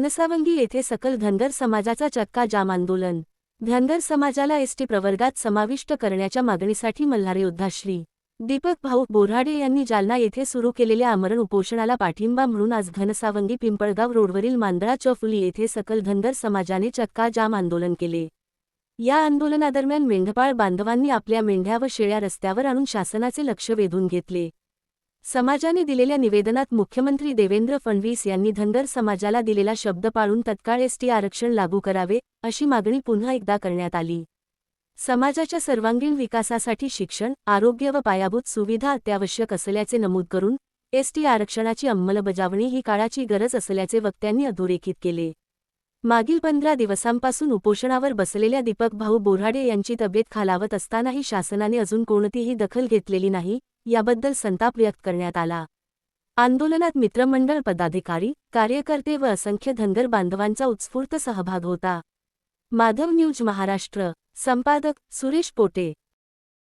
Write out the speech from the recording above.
घनसावंगी येथे सकल धनगर समाजाचा चक्का जाम आंदोलन. धनगर समाजाला एसटी प्रवर्गात समाविष्ट करण्याच्या मागणीसाठी मल्हार योद्धाश्री दीपक भाऊ बोराडे यांनी जालना येथे सुरू केलेल्या आमरण उपोषणाला पाठिंबा म्हणून आज घनसावंगी पिंपळगाव रोडवरील मांदळा चौफुली येथे सकल धनगर समाजाने चक्का जाम आंदोलन केले. या आंदोलनादरम्यान मेंढपाळ बांधवांनी आपल्या मेंढ्या व शेळ्या रस्त्यावर आणून शासनाचे लक्ष वेधून घेतले. समाजाने दिलेल्या निवेदनात मुख्यमंत्री देवेंद्र फडणवीस यांनी धनगर समाजाला दिलेला शब्द पाळून तत्काळ एसटी आरक्षण लागू करावे अशी मागणी पुन्हा एकदा करण्यात आली. समाजाच्या सर्वांगीण विकासासाठी शिक्षण आरोग्य व पायाभूत सुविधा अत्यावश्यक असल्याचे नमूद करून एसटी आरक्षणाची अंमलबजावणी ही काळाची गरज असल्याचे वक्त्यांनी अधोरेखित केले. मागील पंधरा दिवसांपासून उपोषणावर बसलेल्या दीपक भाऊ बोराडे यांची तब्येत खालावत असतानाही शासनाने अजून कोणतीही दखल घेतलेली नाही याबद्दल संताप व्यक्त करण्यात आला. आंदोलनात मित्रमंडळ पदाधिकारी कार्यकर्ते व असंख्य धनगर बांधवांचा उत्स्फूर्त सहभाग होता. माधव न्यूज महाराष्ट्र संपादक सुरेश पोटे.